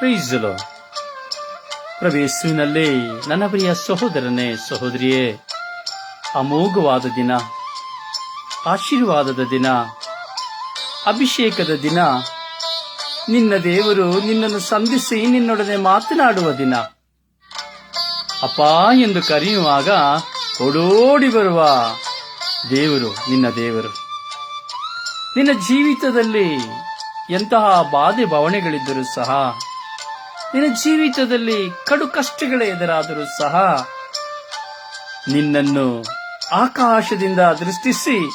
ಪ್ರೈಸಲು ಪ್ರವೇಶುವಿನಲ್ಲಿ ನನ್ನ ಪ್ರಿಯ ಸಹೋದರನೇ, ಸಹೋದರಿಯೇ, ಅಮೋಘವಾದ ದಿನ, ಆಶೀರ್ವಾದದ ದಿನ, ಅಭಿಷೇಕದ ದಿನ, ನಿನ್ನ ದೇವರು ನಿನ್ನನ್ನು ಸಂಧಿಸಿ ನಿನ್ನೊಡನೆ ಮಾತನಾಡುವ ದಿನ. ಅಪ್ಪ ಎಂದು ಕರೆಯುವಾಗ ಓಡೋಡಿ ಬರುವ ದೇವರು, ನಿನ್ನ ದೇವರು. ನಿನ್ನ ಜೀವಿತದಲ್ಲಿ ಎಂತಹ ಬಾಧೆ, ಭಾವನೆಗಳಿದ್ದರೂ ಸಹ ನಿನ್ನ ಜೀವಿತದಲ್ಲಿ ಕಡು ಕಷ್ಟಗಳೇ ಎದುರಾದರೂ ಸಹ ನಿನ್ನನ್ನು ಆಕಾಶದಿಂದ ದೃಷ್ಟಿಸಿ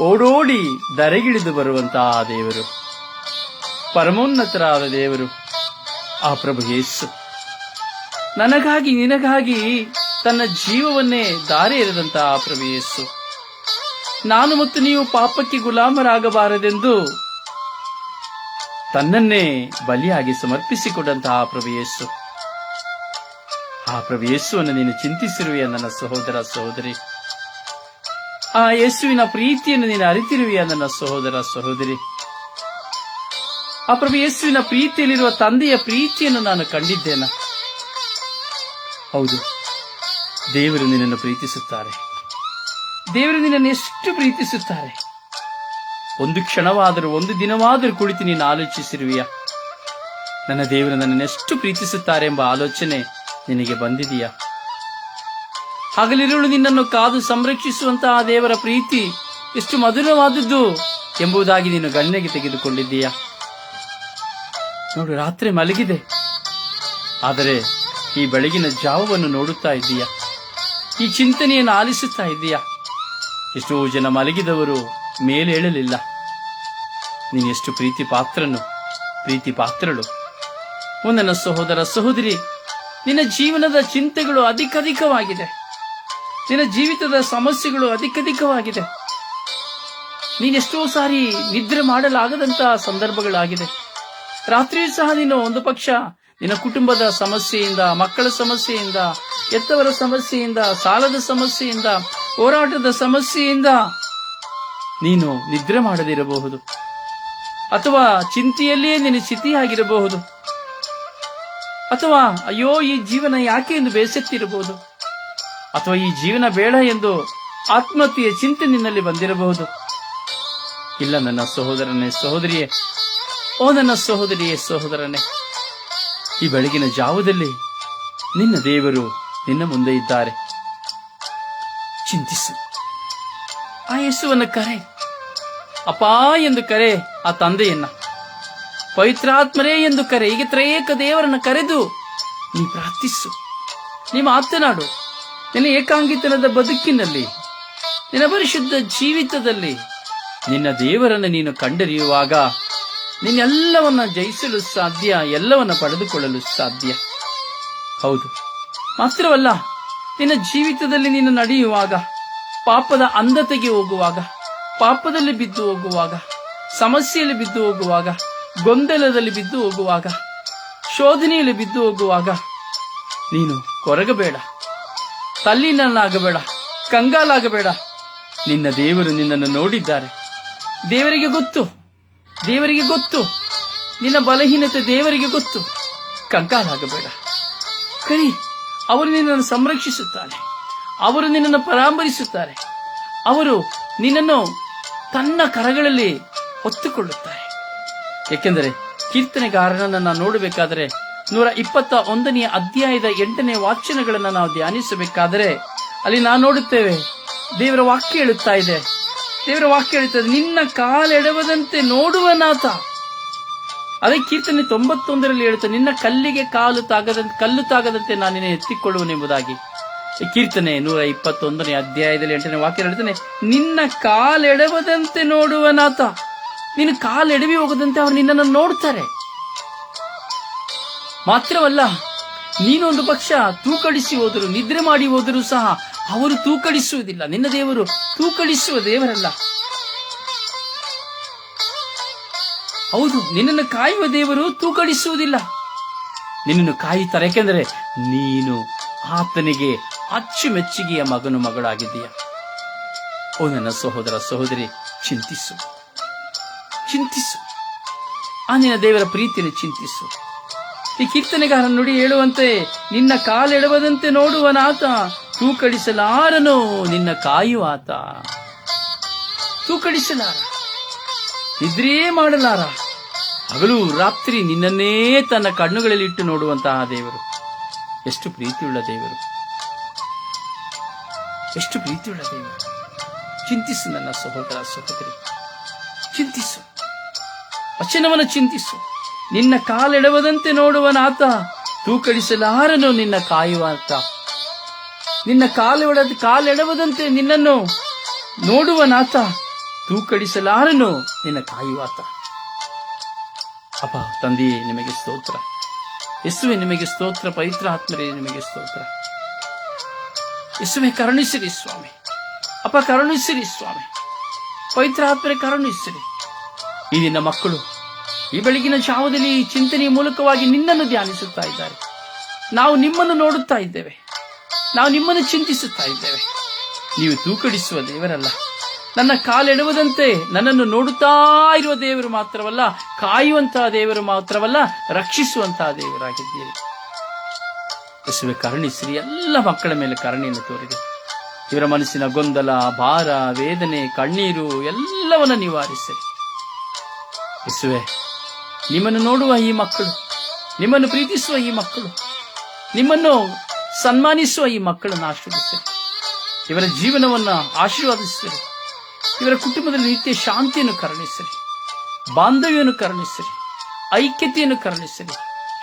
ಓಡೋಡಿ ದರೆಗಿಳಿದು ಬರುವಂತಹ ದೇವರು, ಪರಮೋನ್ನತರಾದ ದೇವರು, ಆ ಪ್ರಭು ಯೇಸು. ನನಗಾಗಿ, ನಿನಗಾಗಿ ತನ್ನ ಜೀವವನ್ನೇ ದಾರಿ ಎರೆದಂತಹ ಪ್ರಭು ಯೇಸು. ನಾನು ಮತ್ತು ನೀವು ಪಾಪಕ್ಕೆ ಗುಲಾಮರಾಗಬಾರದೆಂದು ತನ್ನನ್ನೇ ಬಲಿಯಾಗಿ ಸಮರ್ಪಿಸಿಕೊಂಡಂತಹ ಪ್ರಭು ಯೇಸು. ಆ ಪ್ರಭು ಯೇಸುವನ್ನು ನೀನು ಚಿಂತಿಸಿರುವೆಯ ನನ್ನ ಸಹೋದರ ಸಹೋದರಿ? ಆ ಯೇಸುವಿನ ಪ್ರೀತಿಯನ್ನು ನೀನು ಅರಿತಿರುವೆಯ ನನ್ನ ಸಹೋದರ ಸಹೋದರಿ? ಆ ಪ್ರಭು ಯೇಸುವಿನ ಪ್ರೀತಿಯಲ್ಲಿರುವ ತಂದೆಯ ಪ್ರೀತಿಯನ್ನು ನಾನು ಕಂಡಿದ್ದೇನ? ಹೌದು, ದೇವರು ನಿನ್ನನ್ನು ಪ್ರೀತಿಸುತ್ತಾರೆ. ದೇವರು ನಿನ್ನನ್ನು ಎಷ್ಟು ಪ್ರೀತಿಸುತ್ತಾರೆ? ಒಂದು ಕ್ಷಣವಾದರೂ, ಒಂದು ದಿನವಾದರೂ ಕುಳಿತು ನೀನು ಆಲೋಚಿಸಿರುವಿಯಾ? ನನ್ನ ದೇವರು ನನ್ನನ್ನು ಎಷ್ಟು ಪ್ರೀತಿಸುತ್ತಾರೆ ಎಂಬ ಆಲೋಚನೆ ನಿನಗೆ ಬಂದಿದೆಯಾ? ಹಗಲಿರುಳು ನಿನ್ನನ್ನು ಕಾದು ಸಂರಕ್ಷಿಸುವಂತಹ ದೇವರ ಪ್ರೀತಿ ಎಷ್ಟು ಮಧುರವಾದದ್ದು ಎಂಬುದಾಗಿ ನೀನು ಗಣ್ಯಗೆ ತೆಗೆದುಕೊಂಡಿದ್ದೀಯಾ? ನೋಡು, ರಾತ್ರಿ ಮಲಗಿದೆ. ಆದರೆ ಈ ಬೆಳಗಿನ ಜಾವವನ್ನು ನೋಡುತ್ತಾ ಇದ್ದೀಯಾ? ಈ ಚಿಂತನೆಯನ್ನು ಆಲಿಸುತ್ತಾ ಇದ್ದೀಯಾ? ಎಷ್ಟೋ ಜನ ಮಲಗಿದವರು ಮೇಲೇಳಲಿಲ್ಲ ನೀನೆಷ್ಟು ಪ್ರೀತಿ ಪಾತ್ರನು, ಪ್ರೀತಿ ಪಾತ್ರಳು. ಓ ನನ್ನ ಸಹೋದರ ಸಹೋದರಿ, ನಿನ್ನ ಜೀವನದ ಚಿಂತೆಗಳು ಅಧಿಕಧಿಕವಾಗಿದೆ. ನಿನ್ನ ಜೀವಿತದ ಸಮಸ್ಯೆಗಳು ಅಧಿಕಧಿಕವಾಗಿದೆ. ನೀನೆಷ್ಟೋ ಸಾರಿ ನಿದ್ರೆ ಮಾಡಲಾಗದಂತಹ ಸಂದರ್ಭಗಳಾಗಿದೆ. ರಾತ್ರಿಯೂ ಸಹ ನೀನು ಒಂದು ಪಕ್ಷ, ನಿನ್ನ ಕುಟುಂಬದ ಸಮಸ್ಯೆಯಿಂದ, ಮಕ್ಕಳ ಸಮಸ್ಯೆಯಿಂದ ಎತ್ತವರ ಸಮಸ್ಯೆಯಿಂದ, ಸಾಲದ ಸಮಸ್ಯೆಯಿಂದ, ಹೋರಾಟದ ಸಮಸ್ಯೆಯಿಂದ ನೀನು ನಿದ್ರೆ ಮಾಡದಿರಬಹುದು. ಅಥವಾ ಚಿಂತೆಯಲ್ಲಿಯೇ ನಿನ್ನ ಸ್ಥಿತಿಯಾಗಿರಬಹುದು. ಅಥವಾ ಅಯ್ಯೋ, ಈ ಜೀವನ ಯಾಕೆ ಎಂದು ಬೇಸತ್ತಿರಬಹುದು. ಅಥವಾ ಈ ಜೀವನ ಬೇಡ ಎಂದು ಆತ್ಮಹತ್ಯೆಯ ಚಿಂತೆ ನಿನ್ನಲ್ಲಿ ಬಂದಿರಬಹುದು. ಇಲ್ಲ ನನ್ನ ಸಹೋದರನೇ, ಸಹೋದರಿಯೇ. ಓ ನನ್ನ ಸಹೋದರಿಯೇ, ಸಹೋದರನೇ. ಈ ಬೆಳಗಿನ ಜಾವದಲ್ಲಿ ನಿನ್ನ ದೇವರು ನಿನ್ನ ಮುಂದೆ ಇದ್ದಾರೆ. ಚಿಂತಿಸು. ಆ ಯೇಸುವನ್ನು ಕರೆ. ಅಪ್ಪ ಎಂದು ಕರೆ ಆ ತಂದೆಯನ್ನ. ಪವಿತ್ರಾತ್ಮರೇ ಎಂದು ಕರೆ. ಹೀಗೆ ತ್ರಯೇಕ ದೇವರನ್ನ ಕರೆದು ನೀ ಪ್ರಾರ್ಥಿಸು. ನೀ ಮಾತನಾಡು. ನಿನ್ನ ಏಕಾಂಗಿತನದ ಬದುಕಿನಲ್ಲಿ, ನಿನ್ನ ಪರಿಶುದ್ಧ ಜೀವಿತದಲ್ಲಿ, ನಿನ್ನ ದೇವರನ್ನು ನೀನು ಕಂಡರಿಯುವಾಗ ನಿನ್ನೆಲ್ಲವನ್ನ ಜಯಿಸಲು ಸಾಧ್ಯ, ಎಲ್ಲವನ್ನ ಪಡೆದುಕೊಳ್ಳಲು ಸಾಧ್ಯ. ಹೌದು. ಮಾತ್ರವಲ್ಲ, ನಿನ್ನ ಜೀವಿತದಲ್ಲಿ ನೀನು ನಡೆಯುವಾಗ ಪಾಪದ ಅಂಧತೆಗೆ ಹೋಗುವಾಗ, ಪಾಪದಲ್ಲಿ ಬಿದ್ದು ಹೋಗುವಾಗ, ಸಮಸ್ಯೆಯಲ್ಲಿ ಬಿದ್ದು ಹೋಗುವಾಗ, ಗೊಂದಲದಲ್ಲಿ ಬಿದ್ದು ಹೋಗುವಾಗ, ಶೋಧನೆಯಲ್ಲಿ ಬಿದ್ದು ಹೋಗುವಾಗ, ನೀನು ಕೊರಗಬೇಡ, ತಲ್ಲಿನಲ್ಲಾಗಬೇಡ, ಕಂಗಾಲಾಗಬೇಡ. ನಿನ್ನ ದೇವರು ನಿನ್ನನ್ನು ನೋಡಿದ್ದಾರೆ. ದೇವರಿಗೆ ಗೊತ್ತು ದೇವರಿಗೆ ಗೊತ್ತು. ನಿನ್ನ ಬಲಹೀನತೆ ದೇವರಿಗೆ ಗೊತ್ತು. ಕಂಗಾಲಾಗಬೇಡ. ಕರಿ, ಅವರು ನಿನ್ನನ್ನು ಸಂರಕ್ಷಿಸುತ್ತಾರೆ. ಅವರು ನಿನ್ನನ್ನು ಪರಾಮರಿಸುತ್ತಾರೆ ಅವರು ನಿನ್ನನ್ನು ತನ್ನ ಕರಗಳಲ್ಲಿ ಹೊತ್ತುಕೊಳ್ಳುತ್ತಾರೆ. ಏಕೆಂದರೆ ಕೀರ್ತನೆಗಾರನನ್ನು ನಾವು ನೋಡಬೇಕಾದರೆ ನೂರ ಇಪ್ಪತ್ತ ಒಂದನೆಯ ಅಧ್ಯಾಯದ ಎಂಟನೇ ವಾಚನಗಳನ್ನು ನಾವು ಧ್ಯಾನಿಸಬೇಕಾದರೆ ಅಲ್ಲಿ ನಾವು ನೋಡುತ್ತೇವೆ, ದೇವರ ವಾಕ್ಯ ಹೇಳುತ್ತಾ ಇದೆ. ದೇವರ ವಾಕ್ಯ ಹೇಳುತ್ತದೆ, ನಿನ್ನ ಕಾಲೆಡವದಂತೆ ನೋಡುವ ನಾಥ ಅದೇ ಕೀರ್ತನೆ ತೊಂಬತ್ತೊಂದರಲ್ಲಿ ಹೇಳುತ್ತೆ, ನಿನ್ನ ಕಲ್ಲಿಗೆ ಕಾಲು ತಾಗದಂತೆ ಕಲ್ಲು ತಾಗದಂತೆ ನಾನು ನಿನ್ನೆ ಎತ್ತಿಕೊಳ್ಳುವನೆಂಬುದಾಗಿ ಕೀರ್ತನೆ ನೂರ ಇಪ್ಪತ್ತೊಂದನೇ ಅಧ್ಯಾಯದಲ್ಲಿ ಎಂಟನೇ ವಾಕ್ಯ ಹೇಳ್ತಾನೆ, ನಿನ್ನ ಕಾಲೆಡವದಂತೆ ನೋಡುವ ನಾಥ ನಿನ್ನ ಕಾಲೆಡವಿ ಹೋಗದಂತೆ ಅವರು ನಿನ್ನನ್ನು ನೋಡ್ತಾರೆ. ಮಾತ್ರವಲ್ಲ ನೀನೊಂದು ಪಕ್ಷ ತೂಕಡಿಸಿ ಹೋದರು, ನಿದ್ರೆ ಮಾಡಿ ಹೋದರೂ ಸಹ ಅವರು ತೂಕಡಿಸುವುದಿಲ್ಲ. ನಿನ್ನ ದೇವರು ತೂಕಡಿಸುವ ದೇವರಲ್ಲ. ಹೌದು, ನಿನ್ನನ್ನು ಕಾಯುವ ದೇವರು ತೂಕಡಿಸುವುದಿಲ್ಲ. ನಿನ್ನನ್ನು ಕಾಯುತ್ತಾರೆ. ಯಾಕೆಂದರೆ, ನೀನು ಆತನಿಗೆ ಅಚ್ಚುಮೆಚ್ಚುಗೆಯ ಮಗನು ಮಗಳಾಗಿದ್ದೀಯ. ಓ ನನ್ನ ಸಹೋದರ ಸಹೋದರಿ, ಚಿಂತಿಸು. ಚಿಂತಿಸು. ಆ ದೇವರ ಪ್ರೀತಿಯನ್ನು ಚಿಂತಿಸು. ಈ ಕೀರ್ತನೆಗಾರ ನುಡಿ ಹೇಳುವಂತೆ, ನಿನ್ನ ಕಾಲೆಡವದಂತೆ ನೋಡುವನಾತ, ತೂಕಡಿಸಲಾರನು ನಿನ್ನ ಕಾಯುವಾತ. ತೂಕಡಿಸಲಾರ. ಇದ್ರೇ ಮಾಡಲಾರ. ಹಗಲು ರಾತ್ರಿ ನಿನ್ನನ್ನೇ ತನ್ನ ಕಣ್ಣುಗಳಲ್ಲಿ ಇಟ್ಟು ನೋಡುವಂತಹ ದೇವರು. ಎಷ್ಟು ಪ್ರೀತಿಯುಳ್ಳ ದೇವರು. ಎಷ್ಟು ಪ್ರೀತಿಯುಳ್ಳ ದೇವ ಚಿಂತಿಸು ನನ್ನ ಸಹೋದರ ಸಹೋದರಿ. ಚಿಂತಿಸು. ವಚನವನ್ನು ಚಿಂತಿಸು. ನಿನ್ನ ಕಾಲೆಡವದಂತೆ ನೋಡುವನಾತ ತೂಕಡಿಸಲಾರನು ನಿನ್ನ ಕಾಯುವಾತ ನಿನ್ನ ಕಾಲೆಡ ಕಾಲೆಡವದಂತೆ ನಿನ್ನನ್ನು ನೋಡುವನಾತ ತೂಕಡಿಸಲಾರನು ನಿನ್ನ ಕಾಯುವಾತ ಅಪ್ಪ ತಂದೆಯೇ, ನಿಮಗೆ ಸ್ತೋತ್ರ. ಯೇಸುವೆ, ನಿಮಗೆ ಸ್ತೋತ್ರ ಪವಿತ್ರ ಆತ್ಮರೇ ನಿಮಗೆ ಸ್ತೋತ್ರ. ಯೇಸುವೆ ಕರುಣಿಸಿರಿ ಸ್ವಾಮಿ ಅಪ್ಪ ಕರುಣಿಸಿರಿ ಸ್ವಾಮಿ ಪವಿತ್ರ ಆತ್ಮರೆ ಕರುಣಿಸಿರಿ ಈ ನಿನ್ನ ಮಕ್ಕಳು ಈ ಬೆಳಗಿನ ಈ ಚಿಂತನೆಯ ಮೂಲಕವಾಗಿ ನಿನ್ನನ್ನು ಧ್ಯಾನಿಸುತ್ತಾ ಇದ್ದಾರೆ ನಾವು ನಿಮ್ಮನ್ನು ನೋಡುತ್ತಾ ಇದ್ದೇವೆ ನಾವು ನಿಮ್ಮನ್ನು ಚಿಂತಿಸುತ್ತಾ ಇದ್ದೇವೆ ನೀವು ತೂಕಡಿಸುವ ದೇವರಲ್ಲ ನನ್ನ ಕಾಲೆಡುವುದಂತೆ ನನ್ನನ್ನು ನೋಡುತ್ತಾ ಇರುವ ದೇವರು ಮಾತ್ರವಲ್ಲ ಕಾಯುವಂತಹ ದೇವರು ಮಾತ್ರವಲ್ಲ ರಕ್ಷಿಸುವಂತಹ ದೇವರಾಗಿದ್ದೀರಿ ಯೇಸುವೆ ಕರುಣಿಸಿರಿ ಎಲ್ಲ ಮಕ್ಕಳ ಮೇಲೆ ಕರುಣೆಯನ್ನು ತೋರಿದೆ. ಇವರ ಮನಸ್ಸಿನ ಗೊಂದಲ, ಭಾರ, ವೇದನೆ, ಕಣ್ಣೀರು ಎಲ್ಲವನ್ನ ನಿವಾರಿಸಿರಿ ಯೇಸುವೆ, ನಿಮ್ಮನ್ನು ನೋಡುವ ಈ ಮಕ್ಕಳು, ನಿಮ್ಮನ್ನು ಪ್ರೀತಿಸುವ ಈ ಮಕ್ಕಳು, ನಿಮ್ಮನ್ನು ಸನ್ಮಾನಿಸುವ ಈ ಮಕ್ಕಳನ್ನು ಆಶೀರ್ವದಿಸಿರಿ ಇವರ ಜೀವನವನ್ನು ಆಶೀರ್ವಾದಿಸಿರಿ ಇವರ ಕುಟುಂಬದಲ್ಲಿ ನಿತ್ಯ ಶಾಂತಿಯನ್ನು ಕರುಣಿಸಿರಿ ಬಾಂಧವ್ಯವನ್ನು ಕರುಣಿಸಿರಿ ಐಕ್ಯತೆಯನ್ನು ಕರುಣಿಸಿರಿ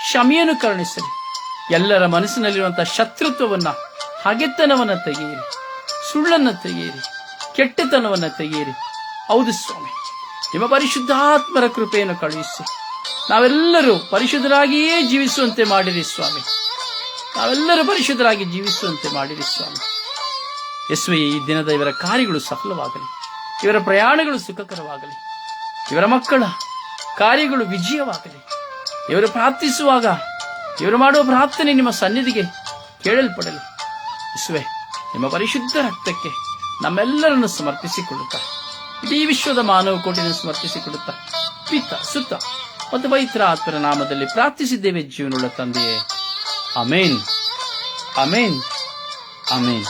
ಕ್ಷಮೆಯನ್ನು ಕರುಣಿಸಿರಿ ಎಲ್ಲರ ಮನಸ್ಸಿನಲ್ಲಿರುವಂತಹ ಶತ್ರುತ್ವವನ್ನ, ಹಗೆತನವನ್ನ ತೆಗೆಯಿರಿ. ಸುಳ್ಳನ್ನ ತೆಗೆಯಿರಿ. ಕೆಟ್ಟತನವನ್ನ ತೆಗೆಯಿರಿ. ಹೌದು ಸ್ವಾಮಿ. ನಿಮ್ಮ ಪರಿಶುದ್ಧಾತ್ಮರ ಕೃಪೆಯನ್ನು ಕಳುಹಿಸಿ. ನಾವೆಲ್ಲರೂ ಪರಿಶುದ್ಧರಾಗಿಯೇ ಜೀವಿಸುವಂತೆ ಮಾಡಿರಿ ಸ್ವಾಮಿ. ನಾವೆಲ್ಲರೂ ಪರಿಶುದ್ಧರಾಗಿ ಜೀವಿಸುವಂತೆ ಮಾಡಿರಿ ಸ್ವಾಮಿ. ಯೇಸುವೆ, ಈ ದಿನದ ಇವರ ಕಾರ್ಯಗಳು ಸಫಲವಾಗಲಿ. ಇವರ ಪ್ರಯಾಣಗಳು ಸುಖಕರವಾಗಲಿ. ಇವರ ಮಕ್ಕಳ ಕಾರ್ಯಗಳು ವಿಜಯವಾಗಲಿ. ಇವರು ಪ್ರಾರ್ಥಿಸುವಾಗ ಇವರು ಮಾಡುವ ಪ್ರಾರ್ಥನೆ ನಿಮ್ಮ ಸನ್ನಿಧಿಗೆ ಕೇಳಲ್ಪಡಲಿ. ಇಸುವೆ ನಿಮ್ಮ ಪರಿಶುದ್ಧ ರಕ್ತಕ್ಕೆ ನಮ್ಮೆಲ್ಲರನ್ನು ಸಮರ್ಪಿಸಿಕೊಳ್ಳುತ್ತಾ. ಇಡೀ ವಿಶ್ವದ ಮಾನವ ಕೋಟಿನ ಸಮರ್ಪಿಸಿಕೊಳ್ಳುತ್ತಾ. ಪಿತ ಸುತ್ತ ಮತ್ತು ಪವಿತ್ರ ಆತ್ಮರ ನಾಮದಲ್ಲಿ ಪ್ರಾರ್ಥಿಸಿದ್ದೇವೆ ಜೀವನವುಳ್ಳ ತಂದೆಯೇ. Amen amen amen